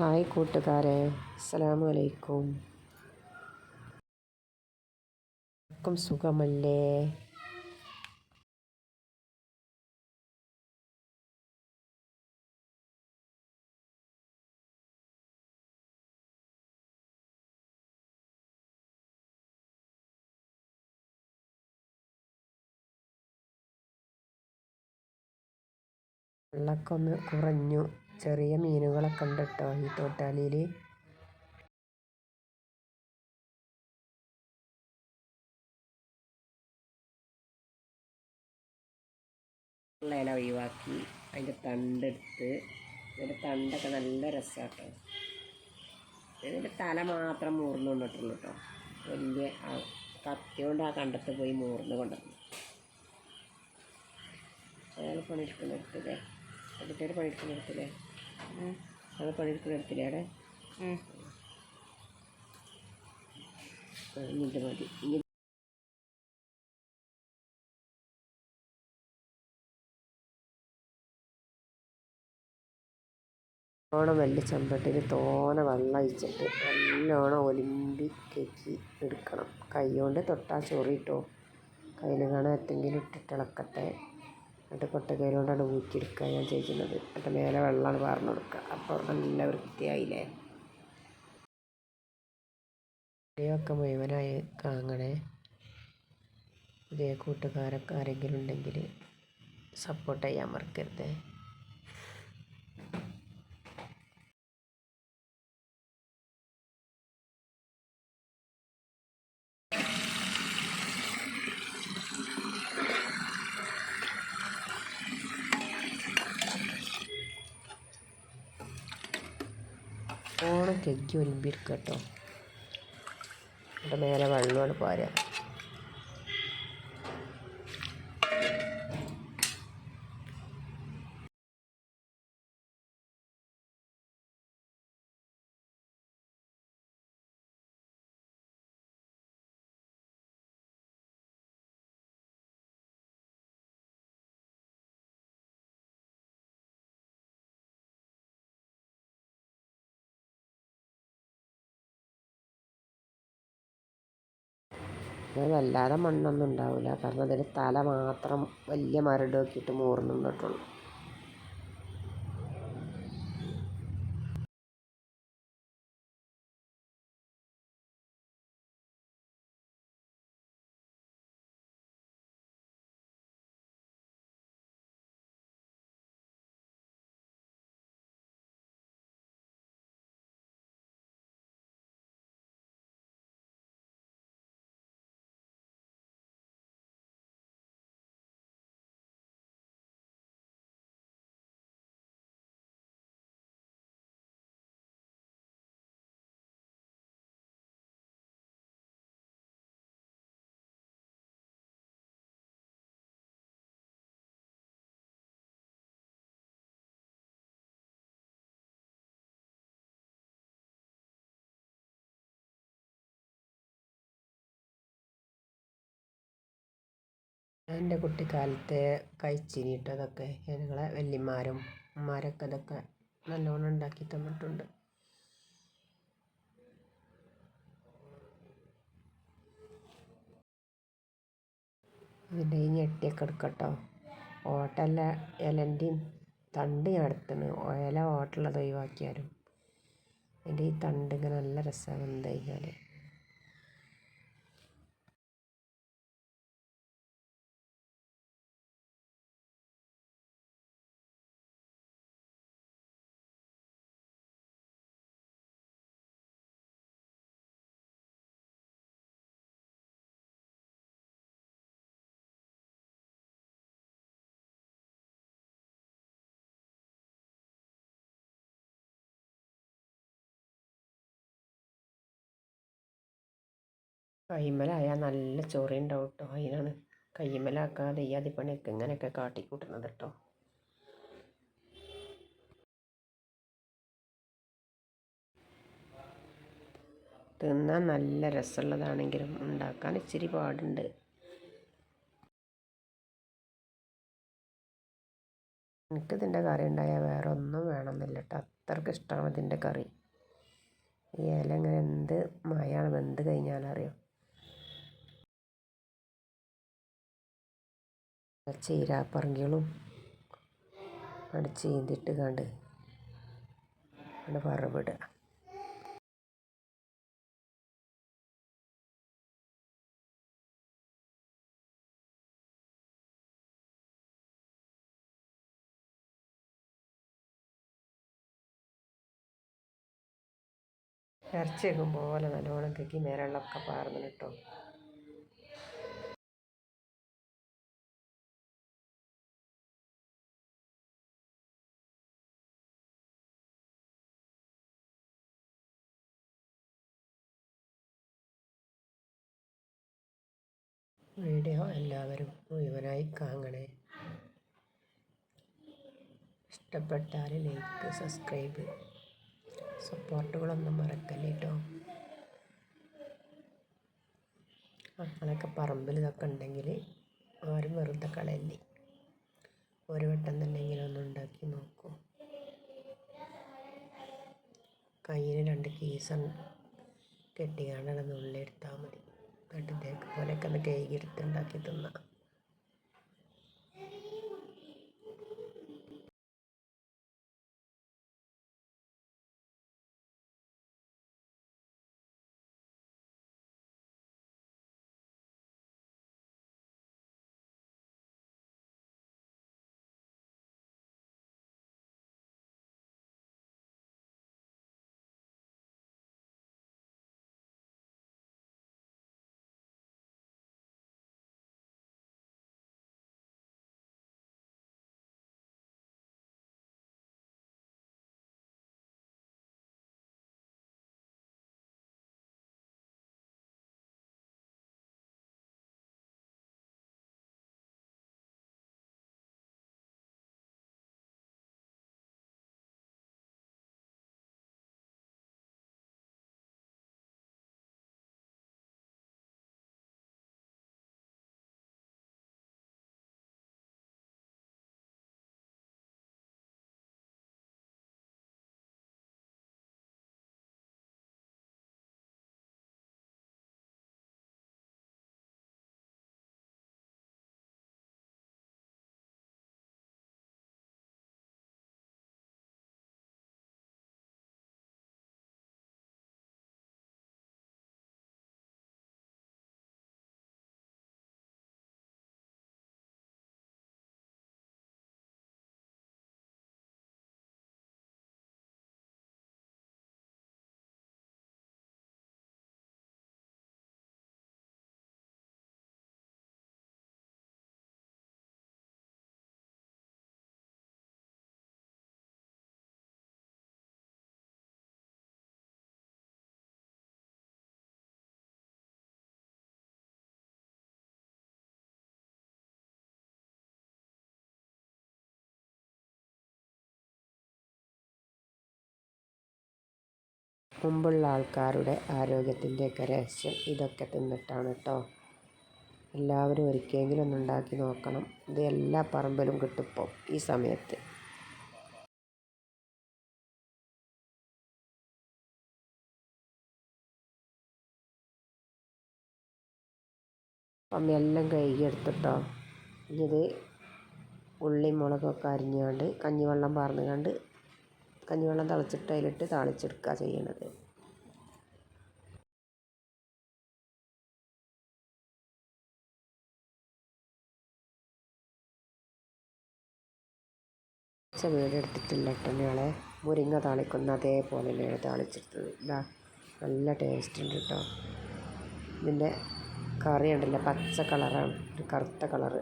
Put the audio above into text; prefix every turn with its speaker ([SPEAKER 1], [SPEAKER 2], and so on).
[SPEAKER 1] Hi കൂട്ടുകാരെ അസ്സലാമു അലൈക്കും. എല്ലാവർക്കും സുഖമല്ലേ? വെള്ളമൊക്കെ ഒന്ന് കുറഞ്ഞു. ചെറിയ മീനുകളൊക്കെ ഉണ്ട് കേട്ടോ ഈ തോട്ടാലിയിൽ. ഇല ഒഴിവാക്കി അതിന്റെ തണ്ടെടുത്ത് അതിന്റെ തണ്ടൊക്കെ നല്ല രസമാട്ടോ ഇതിന്റെ തല മാത്രം മൂർന്ന് കൊണ്ടിട്ടുള്ളൂ കേട്ടോ വലിയ കത്തി കൊണ്ട് ആ കണ്ടത്ത് പോയി മൂർന്ന് കൊണ്ടുവന്നു അയാൾ പണിയെടുക്കുന്നിടത്തില്ലേ അതിന്റെ പണിയെടുക്കുന്നിടത്തില്ലേ അത് ഇങ്ങോട്ട് മതി. ഓണം നല്ലോണം വലിയ ചെമ്പട്ടിയിൽ തോനെ വെള്ളം അഴിച്ചിട്ട് നല്ലോണം ഒലിമ്പി കെക്കി എടുക്കണം. കൈ കൊണ്ട് തൊട്ടാൽ ചൊറിയിട്ടോ കയ്യിൽ കാണാൻ എന്തെങ്കിലും ഇട്ടിട്ട് ഇളക്കട്ടെ. എന്നിട്ട് കൊട്ടക്കൈയിലോണ്ടാണ് ഊറ്റിയെടുക്കുക ഞാൻ ചെയ്യുന്നത് എന്നിട്ട് മേലെ വെള്ളമാണ് വാർന്നു കൊടുക്കുക അപ്പോൾ നല്ല വൃത്തിയായില്ലേ? ഇവയൊക്കെ മുഴുവനായി കാങ്ങണേ ഇതേ കൂട്ടുകാരൊക്കെ ആരെങ്കിലും ഉണ്ടെങ്കിൽ സപ്പോർട്ട് ചെയ്യാൻ മറക്കരുതേ. ഓണം കെക്കി ഒലിമ്പിരിക്കുക കേട്ടോ. മേലെ വെള്ളമാണ് പോരുക വല്ലാതെ മണ്ണൊന്നും ഉണ്ടാവില്ല കാരണം അതിൽ തല മാത്രം വലിയ മരട് നോക്കിയിട്ട് മൂർന്ന് നിന്നിട്ടുള്ളൂ. എന്റെ കുട്ടിക്കാലത്തെ കഴിച്ചിനി ഞങ്ങളെ വല്യമാരും ഉമ്മമാരൊക്കെ അതൊക്കെ നല്ലോണം ഉണ്ടാക്കി തന്നിട്ടുണ്ട്. ഇതിന്റെ ഈ ഞെട്ടിയൊക്കെ എടുക്കട്ടോ. ഓട്ടല്ല ഇലന്റെയും തണ്ട് ഞാൻ എടുത്തിന് ഇല ഓട്ടുള്ളത് ഒഴിവാക്കിയാലും അതിന്റെ ഈ തണ്ട് ഇങ്ങനെ നല്ല രസമാണ് എന്താ കഴിഞ്ഞാൽ കൈമലായാൽ നല്ല ചൊറിയുണ്ടാവും കേട്ടോ അതിനാണ് കൈമലാക്കാതെ ഈ അതിപ്പണിയൊക്കെ ഇങ്ങനെയൊക്കെ കാട്ടിക്കൂട്ടുന്നത് കേട്ടോ തിന്നാൻ നല്ല രസമുള്ളതാണെങ്കിലും ഉണ്ടാക്കാൻ ഇച്ചിരി പാടുണ്ട്. എനിക്ക് ഇതിന്റെ കറി ഉണ്ടായാൽ വേറെ ഒന്നും വേണമെന്നില്ല കേട്ടോ അത്രയ്ക്ക് ഇഷ്ടമാണ് ഇതിന്റെ കറി. ഈ ഇല ഇങ്ങനെ എന്ത് മഴയാണ് വെന്ത് കഴിഞ്ഞാലറിയോ? ചീരാപ്പറങ്കികളും അവിടെ ചീന്തിട്ട് കണ്ട് അവിടെ വറവിടുക. ഇറച്ചി വെക്കും പോലെ നല്ലോണം കക്കി മേരള്ളൊക്കെ പാർന്നു വീഡിയോ എല്ലാവരും മുഴുവനായി കാണണേ. ഇഷ്ടപ്പെട്ടാൽ ലൈക്ക് സബ്സ്ക്രൈബ് സപ്പോർട്ടുകളൊന്നും മറക്കല്ലേ കേട്ടോ മക്കളൊക്കെ പറമ്പിൽ ഇതൊക്കെ ഉണ്ടെങ്കിൽ ആരും വെറുതെ കളയല്ലേ? ഒരു വട്ടം തന്നെങ്കിലും ഒന്ന് ഉണ്ടാക്കി നോക്കൂ. കയ്യിൽ രണ്ട് കീസ് കെട്ടിയാണ്ട് നുള്ളിയെടുത്താൽ മതി. എന്നിട്ട് പോലെയൊക്കെ ഒന്ന് കേക്ക് എടുത്തുണ്ടാക്കി തിന്നാം. മുമ്പുള്ള ആൾക്കാരുടെ ആരോഗ്യത്തിന്റെയൊക്കെ രഹസ്യം ഇതൊക്കെ തിന്നിട്ടാണ് കേട്ടോ എല്ലാവരും ഒരിക്കലെങ്കിലും ഒന്ന് ഉണ്ടാക്കി നോക്കണം. ഇത് എല്ലാ പറമ്പിലും കിട്ടിപ്പോൾ ഈ സമയത്ത്. അപ്പം എല്ലാം കഴുകിയെടുത്തിട്ടോ ഇത് ഉള്ളി മുളകൊക്കെ അരിഞ്ഞുകൊണ്ട് കഞ്ഞിവെള്ളം പാർന്ന് കണ്ട് കഞ്ഞിവെള്ളം തിളച്ചിട്ട് അതിലിട്ട് താളിച്ചെടുക്കുക ചെയ്യണത്. കുറച്ച് വീടെടുത്തിട്ടില്ല കേട്ടോ മുരിങ്ങ താളിക്കുന്ന അതേപോലെ തന്നെയാണ് താളിച്ചെടുത്തത്. ഇതാ നല്ല ടേസ്റ്റ് ഉണ്ട് കേട്ടോ. ഇതിന്റെ കറി ഉണ്ടല്ലോ പച്ച കളറാണ് കറുത്ത കളറ്